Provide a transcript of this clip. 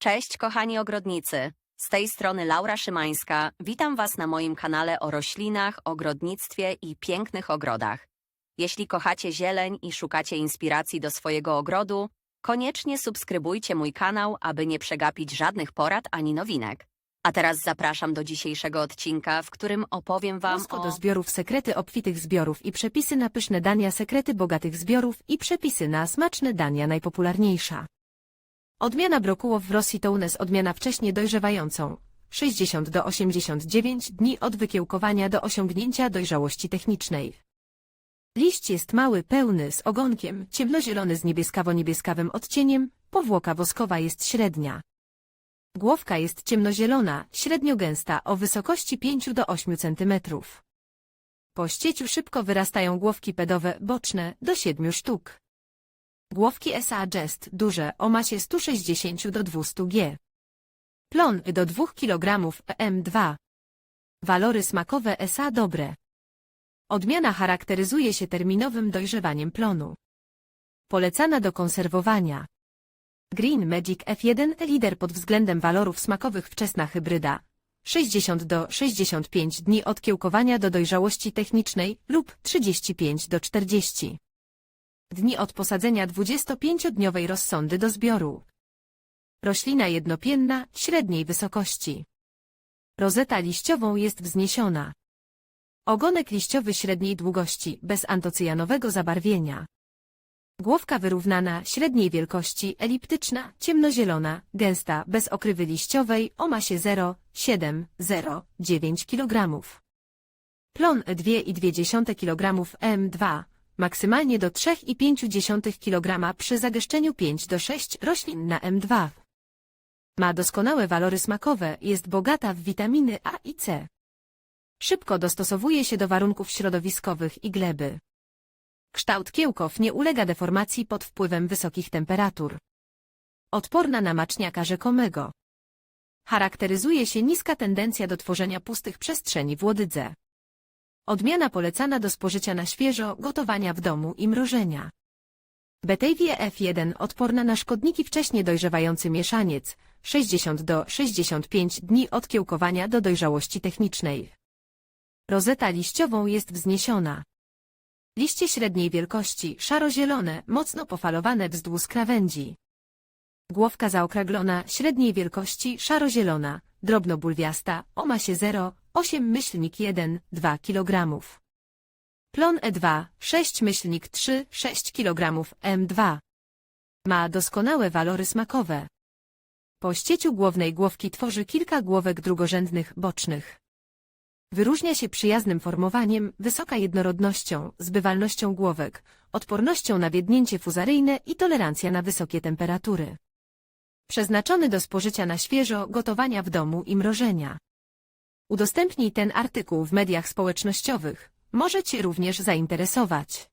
Cześć kochani ogrodnicy. Z tej strony Laura Szymańska. Witam Was na moim kanale o roślinach, ogrodnictwie i pięknych ogrodach. Jeśli kochacie zieleń i szukacie inspiracji do swojego ogrodu, koniecznie subskrybujcie mój kanał, aby nie przegapić żadnych porad ani nowinek. A teraz zapraszam do dzisiejszego odcinka, w którym opowiem Wam Bosko o... do zbiorów, sekrety obfitych zbiorów i przepisy na pyszne dania, sekrety bogatych zbiorów i przepisy na smaczne dania najpopularniejsza. Odmiana brokułów w Rosji to unes odmiana wcześnie dojrzewającą. 60 do 89 dni od wykiełkowania do osiągnięcia dojrzałości technicznej. Liść jest mały, pełny, z ogonkiem, ciemnozielony z niebieskawo-niebieskawym odcieniem, powłoka woskowa jest średnia. Głowka jest ciemnozielona, średnio gęsta, o wysokości 5 do 8 cm. Po ścieciu szybko wyrastają głowki pedowe, boczne, do 7 sztuk. Głowki SA Jest duże, o masie 160 do 200 g. Plon do 2 kg M2. Walory smakowe SA dobre. Odmiana charakteryzuje się terminowym dojrzewaniem plonu. Polecana do konserwowania. Green Magic F1 lider pod względem walorów smakowych wczesna hybryda. 60 do 65 dni od kiełkowania do dojrzałości technicznej lub 35 do 40 dni od posadzenia 25-dniowej rozsądy do zbioru. Roślina jednopienna, średniej wysokości. Rozeta liściową jest wzniesiona. Ogonek liściowy średniej długości, bez antocyjanowego zabarwienia. Głowka wyrównana, średniej wielkości, eliptyczna, ciemnozielona, gęsta, bez okrywy liściowej, o masie 0,7-0,9 kg. Plon 2,2 kg M2, maksymalnie do 3,5 kg przy zagęszczeniu 5 do 6 roślin na M2. Ma doskonałe walory smakowe, jest bogata w witaminy A i C. Szybko dostosowuje się do warunków środowiskowych i gleby. Kształt kiełków nie ulega deformacji pod wpływem wysokich temperatur. Odporna na maczniaka rzekomego. Charakteryzuje się niska tendencja do tworzenia pustych przestrzeni w łodydze. Odmiana polecana do spożycia na świeżo, gotowania w domu i mrożenia. Betavia F1 odporna na szkodniki wcześnie dojrzewający mieszaniec, 60 do 65 dni od kiełkowania do dojrzałości technicznej. Rozeta liściową jest wzniesiona. Liście średniej wielkości, szaro-zielone, mocno pofalowane wzdłuż krawędzi. Głowka zaokrąglona, średniej wielkości, szaro-zielona, drobnobulwiasta, o masie 0, 8 myślnik 1, 2 kg. Plon E2, 6 myślnik 3, 6 kg M2. Ma doskonałe walory smakowe. Po ścieciu głównej głowki tworzy kilka głowek drugorzędnych, bocznych. Wyróżnia się przyjaznym formowaniem, wysoka jednorodnością, zbywalnością głowek, odpornością na wiednięcie fuzaryjne i tolerancja na wysokie temperatury. Przeznaczony do spożycia na świeżo, gotowania w domu i mrożenia. Udostępnij ten artykuł w mediach społecznościowych. Może Cię również zainteresować.